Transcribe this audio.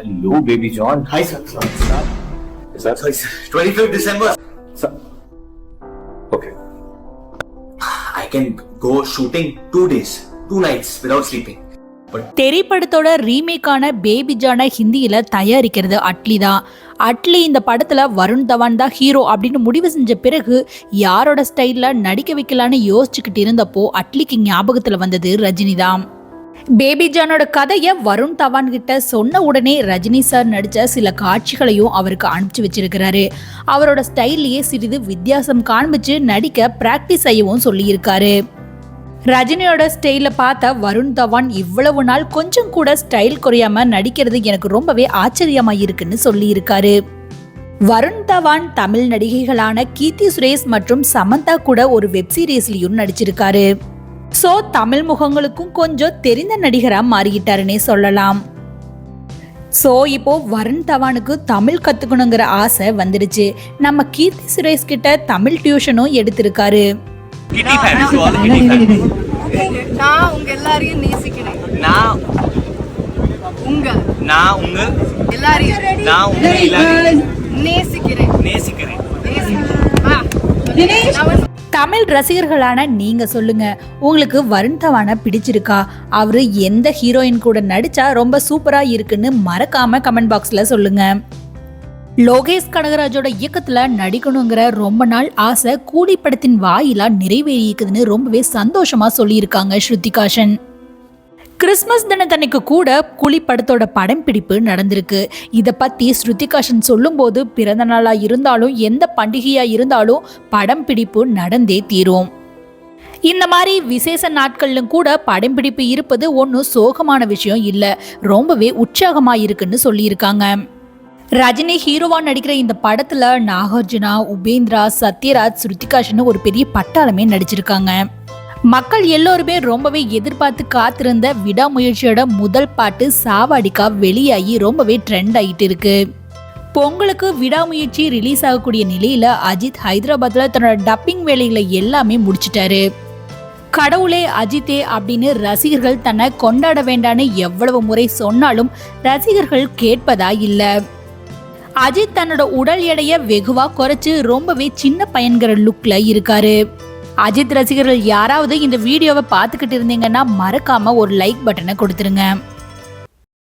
Hello, baby John. Hi, sir. Sorry, Is that Sorry, sir. 25th December. Sir. Okay. I can go shooting two days, two nights without sleeping. But திரைப்படத்தோட ரீமேக்கான baby ஜானை ஹிந்தியில தயாரிக்கிறது அட்லி தான் அட்லி இந்த படத்துல வருண் தவான் தான் hero அப்படின்னு முடிவு செஞ்ச பிறகு யாரோட ஸ்டைல்ல நடிக்க வைக்கலான்னு யோசிச்சுக்கிட்டு இருந்தப்போ அட்லிக்கு ஞாபகத்துல வந்தது ரஜினி தான் பேபி ஜானோட கதையை வருண் தவான் கிட்ட சொன்ன உடனே ரஜினி சார் நடித்த சில காட்சிகளையும் அவருக்கு அனுப்பிச்சு வச்சிருக்கிறாரு. அவரோட ஸ்டைல்லையே சிறிது வித்தியாசம் காண்பிச்சு நடிக்க பிராக்டிஸ் செய்யவும் சொல்லியிருக்காரு. ரஜினியோட ஸ்டைல பார்த்த வருண் தவான் இவ்வளவு நாள் கொஞ்சம் கூட ஸ்டைல் குறையாம நடிக்கிறது எனக்கு ரொம்பவே ஆச்சரியமா இருக்குன்னு சொல்லியிருக்காரு. வருண் தவான் தமிழ் நடிகைகளான கீர்த்தி சுரேஷ் மற்றும் சமந்தா கூட ஒரு வெப் சீரிஸ்லயும் நடிச்சிருக்காரு. சோ தமிழ் முகங்களுக்கும் கொஞ்சம் தெரிந்த நடிகரா மாறிக்கிட்டாருன்னே சொல்லலாம். சோ இப்போ வருண் தவானுக்கு தமிழ் கத்துக்கணுங்கிற ஆசை வந்துடுச்சு. நம்ம கீர்த்தி சுரேஷ் கிட்ட தமிழ் டியூஷனும் எடுத்திருக்காரு. ஸோ நான் உங்க எல்லாரையும் நேசிக்கிறேன். நான் உங்க. நான் உங்க எல்லாரையும். நான் உங்க எல்லாரையும் நேசிக்கிறேன். நேசிக்கிறேன். நேசிக்கிறேன். தமிழ் ரசிகர்களான நீங்க சொல்லுங்க. உங்களுக்கு வருண் தவானை பிடிச்சிருக்கா? அவரு எந்த ஹீரோயின் கூட நடிச்சா ரொம்ப சூப்பரா இருக்குன்னு மறக்காம கமெண்ட் பாக்ஸ்ல சொல்லுங்க. லோகேஷ் கனகராஜோட இயக்கத்துல நடிக்கணுங்கிற ரொம்ப நாள் ஆசை கூலி படத்தின் வாயிலா நிறைவேறியிருக்குதுன்னு ரொம்பவே சந்தோஷமா சொல்லியிருக்காங்க ஸ்ருதிகாஷன் கிறிஸ்மஸ் தினத்தன்னைக்கு கூட குழி படத்தோட படம் பிடிப்பு நடந்திருக்கு. இதை பத்தி ஸ்ருதிகாஷன் சொல்லும்போது பிறந்த நாளா இருந்தாலும் எந்த பண்டிகையா இருந்தாலும் படம் பிடிப்பு நடந்தே தீரும். இந்த மாதிரி விசேஷ நாட்கள்லும் கூட படம் பிடிப்பு இருப்பது ஒன்றும் சோகமான விஷயம் இல்லை. ரொம்பவே உற்சாகமாக இருக்குன்னு சொல்லியிருக்காங்க. ரஜினி ஹீரோவா நடிக்கிற இந்த படத்துல நாகார்ஜுனா உபேந்திரா சத்யராஜ் ஸ்ருதிகாஷன் ஒரு பெரிய பட்டாளமே நடிச்சிருக்காங்க. மக்கள் எல்லோருமே ரொம்பவே எதிர்பார்த்து காத்திருந்த விடாமுயற்சியோட முதல் பாட்டு சாவாடிக்கா வெளியாகி ரொம்பவே ட்ரெண்ட் ஆகிட்டு இருக்கு. பொங்கலுக்கு விடாமுயற்சி ரிலீஸ் ஆகக்கூடிய நிலையில அஜித் ஹைதராபாத்ல தன்னோட டப்பிங் வேலைகளை எல்லாமே முடிச்சிட்டாரு. கடவுளே அஜித்தே அப்படின்னு ரசிகர்கள் தன்னை கொண்டாட வேண்டான்னு எவ்வளவு முறை சொன்னாலும் ரசிகர்கள் கேட்பதா இல்ல. அஜித் தன்னோட உடல் எடையை வெகுவா குறைச்சு ரொம்பவே சின்ன பையன்கிற லுக்ல இருக்காரு. அஜித் ரசிகர்கள் யாராவது இந்த வீடியோவை பார்த்துக்கிட்டு இருந்தீங்கன்னா மறக்காம ஒரு லைக் பட்டனை கொடுத்துருங்க.